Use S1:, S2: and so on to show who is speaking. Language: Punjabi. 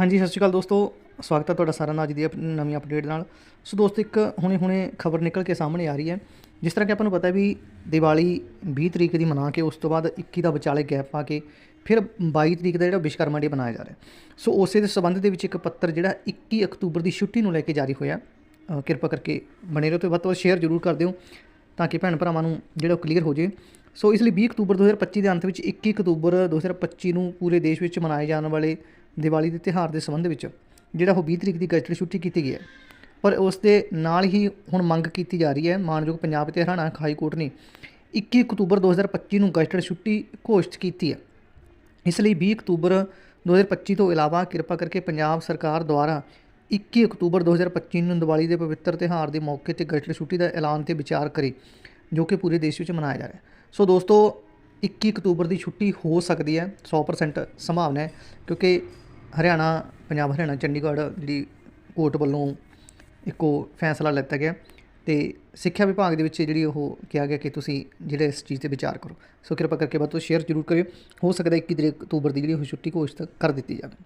S1: ਹਾਂਜੀ, ਸਤਿ ਸ਼੍ਰੀ ਅਕਾਲ ਦੋਸਤੋ। ਸਵਾਗਤ ਹੈ ਤੁਹਾਡਾ ਸਾਰਿਆਂ ਦਾ ਅੱਜ ਦੀ ਨਵੀਂ ਅਪਡੇਟ ਨਾਲ। ਸੋ ਦੋਸਤੋ, ਇੱਕ ਹੁਣੇ ਹੁਣੇ ਖਬਰ ਨਿਕਲ ਕੇ ਸਾਹਮਣੇ ਆ ਰਹੀ ਹੈ। ਜਿਸ ਤਰ੍ਹਾਂ ਕਿ ਆਪਾਂ ਨੂੰ ਪਤਾ ਹੈ ਵੀ ਦੀਵਾਲੀ 20 ਤਰੀਕ ਦੀ ਮਨਾ ਕੇ, ਉਸ ਤੋਂ ਬਾਅਦ 21 ਦਾ ਵਿਚਾਲੇ ਗੈਪ ਪਾ ਕੇ, ਫਿਰ 22 ਤਰੀਕ ਦਾ ਜਿਹੜਾ ਵਿਸ਼ਕਰਮਾ ਡੇ ਮਨਾਇਆ ਜਾ ਰਿਹਾ ਸੋ ਉਸੇ ਦੇ ਸੰਬੰਧ ਦੇ ਵਿੱਚ ਇੱਕ ਪੱਤਰ ਜਿਹੜਾ 21 ਅਕਤੂਬਰ ਦੀ ਛੁੱਟੀ ਨੂੰ ਲੈ ਕੇ ਜਾਰੀ ਹੋਇਆ ਕਿਰਪਾ ਕਰਕੇ ਬਣੇ ਰਹੋ ਤੇ ਵੱਧ ਤੋਂ ਵੱਧ ਸ਼ੇਅਰ ਜ਼ਰੂਰ ਕਰ ਦਿਓ, ਤਾਂ ਕਿ ਭੈਣ ਭਰਾਵਾਂ ਨੂੰ ਜਿਹੜਾ ਕਲੀਅਰ ਹੋ ਜੇ। ਸੋ ਇਸ ਲਈ 20 ਅਕਤੂਬਰ 2025 ਦੇ ਅੰਤ ਵਿੱਚ 21 ਅਕਤੂਬਰ 2025 ਨੂੰ ਪੂਰੇ ਦੇਸ਼ ਵਿੱਚ ਮਨਾਏ ਜਾਣ ਵਾਲੇ ਦੀਵਾਲੀ ਦੇ ਤਿਉਹਾਰ ਦੇ ਸੰਬੰਧ ਵਿੱਚ, ਜਿਹੜਾ ਉਹ 20 ਤਰੀਕ ਦੀ ਗਜਟ ਛੁੱਟੀ ਕੀਤੀ ਗਈ ਹੈ। ਪਰ ਉਸ ਦੇ ਨਾਲ ਹੀ ਹੁਣ ਮੰਗ ਕੀਤੀ ਜਾ ਰਹੀ ਹੈ, ਮਾਨਯੋਗ ਪੰਜਾਬ ਤੇ ਹਰਿਆਣਾ ਹਾਈ ਕੋਰਟ ਨੇ 21 ਅਕਤੂਬਰ 2025 ਨੂੰ ਗਜ਼ਟਡ ਛੁੱਟੀ ਘੋਸ਼ਿਤ ਕੀਤੀ ਹੈ। ਇਸ ਲਈ 20 ਅਕਤੂਬਰ 2025 ਤੋਂ ਇਲਾਵਾ ਕਿਰਪਾ ਕਰਕੇ ਪੰਜਾਬ ਸਰਕਾਰ ਦੁਆਰਾ 21 ਅਕਤੂਬਰ 2025 ਨੂੰ ਦੀਵਾਲੀ ਦੇ ਪਵਿੱਤਰ ਤਿਉਹਾਰ ਦੇ ਮੌਕੇ ਤੇ ਗਜ਼ਟਡ ਛੁੱਟੀ ਦਾ ਐਲਾਨ ਤੇ ਵਿਚਾਰ ਕਰੇ, ਜੋ ਕਿ ਪੂਰੇ ਦੇਸ਼ ਵਿੱਚ ਮਨਾਇਆ ਜਾ ਰਿਹਾ ਹੈ। ਸੋ ਦੋਸਤੋ 21 ਅਕਤੂਬਰ ਦੀ ਛੁੱਟੀ ਹੋ ਸਕਦੀ ਹੈ 100% ਸੰਭਾਵਨਾ ਹੈ, ਕਿਉਂਕਿ ਹਰਿਆਣਾ, ਪੰਜਾਬ, ਹਰਿਆਣਾ, ਚੰਡੀਗੜ੍ਹ ਜਿਹੜੀ ਕੋਰਟ ਵੱਲੋਂ ਇੱਕੋ ਫੈਸਲਾ ਲਿੱਤਾ ਗਿਆ ਤੇ ਸਿੱਖਿਆ ਵਿਭਾਗ ਦੇ ਵਿੱਚ ਜਿਹੜੀ ਉਹ ਕਿਹਾ ਗਿਆ ਕਿ ਤੁਸੀਂ ਜਿਹੜੇ ਇਸ ਚੀਜ਼ ਤੇ ਵਿਚਾਰ ਕਰੋ। ਸੋ ਕਿਰਪਾ ਕਰਕੇ ਵੱਧ ਤੋਂ ਸ਼ੇਅਰ ਜ਼ਰੂਰ ਕਰਿਓ। ਹੋ ਸਕਦਾ 21 ਤਰੀਕ ਅਕਤੂਬਰ ਦੀ ਜਿਹੜੀ ਉਹ ਛੁੱਟੀ ਘੋਸ਼ਿਤ ਕਰ ਦਿੱਤੀ ਜਾਵੇ।